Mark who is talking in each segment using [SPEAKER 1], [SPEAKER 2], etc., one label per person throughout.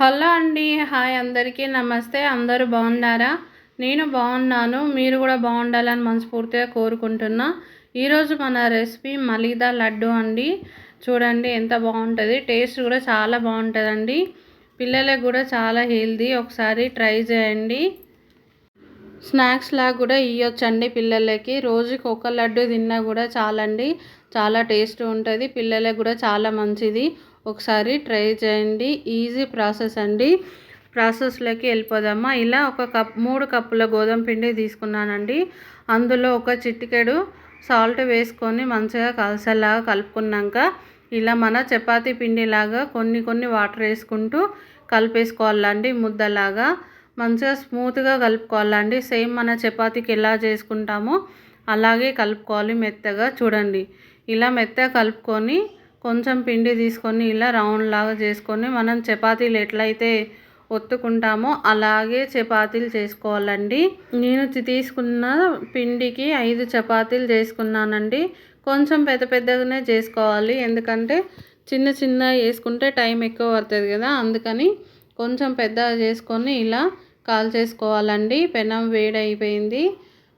[SPEAKER 1] Hello అండి hi అందరికీ నమస్తే అందరూ బాగున్నారా? నేను బాగున్నాను మీరు కూడా బాగుండాలని మనస్ఫూర్తిగా కోరుకుంటున్నా. ఈరోజు మన రెసిపీ మలీదా లడ్డు అండి. చూడండి ఎంత బాగుంటుంది టేస్ట్ కూడా చాలా బాగుంటుందండి. పిల్లలకు కూడా చాలా హెల్దీ ఒకసారి ట్రై చేయండి. స్నాక్స్ లాగా కూడా ఇవ్వచ్చండి పిల్లలకి. రోజుకి ఒక లడ్డు తిన్నా కూడా చాలండి చాలా టేస్ట్ ఉంటుంది పిల్లలకు కూడా చాలా మంచిది. ఒకసారి ట్రై చేయండి. ఈజీ ప్రాసెస్ అండి. ప్రాసెస్లోకి వెళ్ళిపోదామా? ఇలా ఒక కప్ మూడు కప్పుల గోధుమ పిండి తీసుకున్నానండి. అందులో ఒక చిటికెడు సాల్ట్ వేసుకొని మంచిగా కలిసేలాగా కలుపుకున్నాక ఇలా మన చపాతీ పిండిలాగా కొన్ని కొన్ని వాటర్ వేసుకుంటూ కలిపేసుకోవాలండి ముద్దలాగా. మంచిగా స్మూత్గా కలుపుకోవాలండి. సేమ్ మన చపాతీకి ఎలా చేసుకుంటామో అలాగే కలుపుకోవాలి మెత్తగా. చూడండి. ఇలా మెత్తగా కలుపుకొని కొంచెం పిండి తీసుకొని ఇలా రౌండ్ లాగా చేసుకొని మనం చపాతీలు ఎట్లయితే ఒత్తుకుంటామో అలాగే చపాతీలు చేసుకోవాలండి. నేను తీసుకున్న పిండికి ఐదు చపాతీలు చేసుకున్నానండి. కొంచెం పెద్ద పెద్దగానే చేసుకోవాలి. ఎందుకంటే చిన్న చిన్న వేసుకుంటే టైం ఎక్కువ పడుతుంది కదా అందుకని కొంచెం పెద్దగా చేసుకొని ఇలా కాల్ చేసుకోవాలండి పెనం వేడైపోయింది.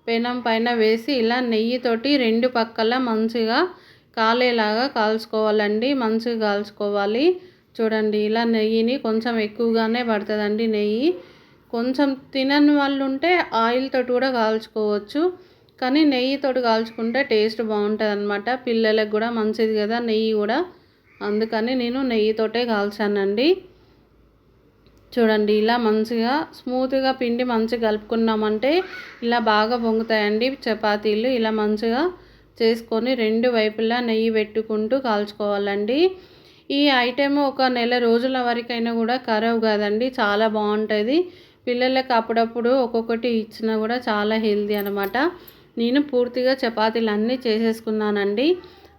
[SPEAKER 1] పెనం పైన వేసి ఇలా నెయ్యితోటి రెండు పక్కల మంచిగా కాలేలాగా కాల్చుకోవాలండి మంచిగా కాల్చుకోవాలి. చూడండి ఇలా నెయ్యిని కొంచెం ఎక్కువగానే పడుతుందండి నెయ్యి. కొంచెం తినని వాళ్ళు ఉంటే ఆయిల్తో కూడా కాల్చుకోవచ్చు. కానీ నెయ్యితో కాల్చుకుంటే టేస్ట్ బాగుంటుంది అనమాట పిల్లలకు కూడా మంచిది కదా నెయ్యి కూడా. అందుకని నేను నెయ్యితోటే కాల్చానండి. చూడండి ఇలా మంచిగా స్మూత్గా పిండి మంచిగా కలుపుకున్నామంటే ఇలా బాగా పొంగుతాయండి చపాతీలు. ఇలా మంచిగా చేసుకొని రెండు వైపులా నెయ్యి పెట్టుకుంటూ కాల్చుకోవాలండి. ఈ ఐటెం ఒక నెల రోజుల వరకైనా కూడా ఖరాబ్ కాదండి. చాలా బాగుంటుంది. పిల్లలకు అప్పుడప్పుడు ఒక్కొక్కటి ఇచ్చినా కూడా చాలా హెల్తీ అనమాట నేను పూర్తిగా చపాతీలు అన్నీ చేసేసుకున్నానండి.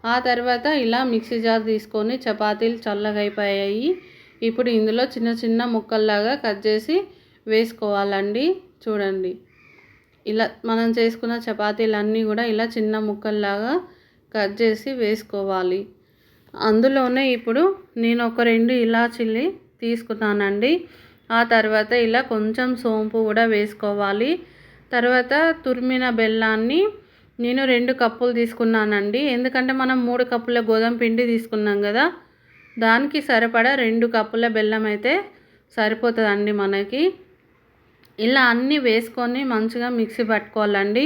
[SPEAKER 1] ఆ తర్వాత ఇలా మిక్సీ జార్ తీసుకొని చపాతీలు చల్లగా అయిపోయాయి ఇప్పుడు ఇందులో చిన్న చిన్న ముక్కల్లాగా కట్ చేసి వేసుకోవాలండి. చూడండి. ఇలా మనం చేసుకున్న చపాతీలన్నీ కూడా ఇలా చిన్న ముక్కల్లాగా కట్ చేసి వేసుకోవాలి. అందులోనే ఇప్పుడు నేను ఒక రెండు ఇలాచీలు తీసుకున్నానండి. ఆ తర్వాత ఇలా కొంచెం సోంపు కూడా వేసుకోవాలి. తర్వాత తురిమిన బెల్లాన్ని నేను రెండు కప్పులు తీసుకున్నానండి. ఎందుకంటే మనం మూడు కప్పుల గోధుమ పిండి తీసుకున్నాం కదా దానికి సరిపడా రెండు కప్పుల బెల్లం అయితే సరిపోతుందండి మనకి. ఇలా అన్నీ వేసుకొని మంచిగా మిక్సీ పట్టుకోవాలండి.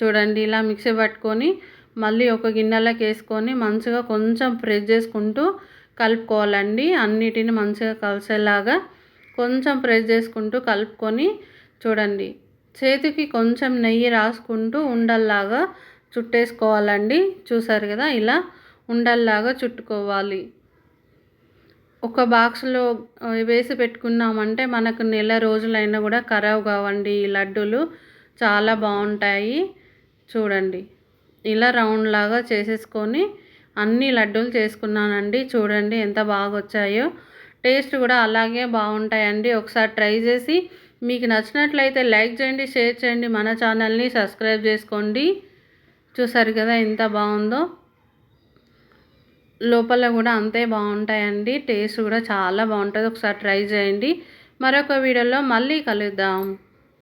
[SPEAKER 1] చూడండి ఇలా మిక్సీ పట్టుకొని మళ్ళీ ఒక గిన్నెలోకి వేసుకొని మంచిగా కొంచెం ప్రెస్ చేసుకుంటూ కలుపుకోవాలండి. అన్నిటిని మంచిగా కలిసేలాగా కొంచెం ప్రెస్ చేసుకుంటూ కలుపుకొని చూడండి చేతికి కొంచెం నెయ్యి రాసుకుంటూ ఉండల్లాగా చుట్టేసుకోవాలండి. చూసారు కదా ఇలా ఉండల్లాగా చుట్టుకోవాలి. ఒక బాక్స్లో వేసి పెట్టుకున్నామంటే మనకు నెల రోజులైనా కూడా ఖరాబ్ కావండి. ఈ లడ్డూలు చాలా బాగుంటాయి. చూడండి. ఇలా రౌండ్ లాగా చేసేసుకొని అన్ని లడ్డూలు చేసుకున్నానండి. చూడండి ఎంత బాగా వచ్చాయో టేస్ట్ కూడా అలాగే బాగుంటాయండి. ఒకసారి ట్రై చేసి మీకు నచ్చినట్లయితే లైక్ చేయండి షేర్ చేయండి. మన ఛానల్ని సబ్స్క్రైబ్ చేసుకోండి. చూసారు కదా ఎంత బాగుందో. లోపల కూడా అంతే బాగుంటాయండి. టేస్ట్ కూడా చాలా బాగుంటుంది. ఒకసారి ట్రై చేయండి. మరొక వీడియోలో మళ్ళీ కలుద్దాం.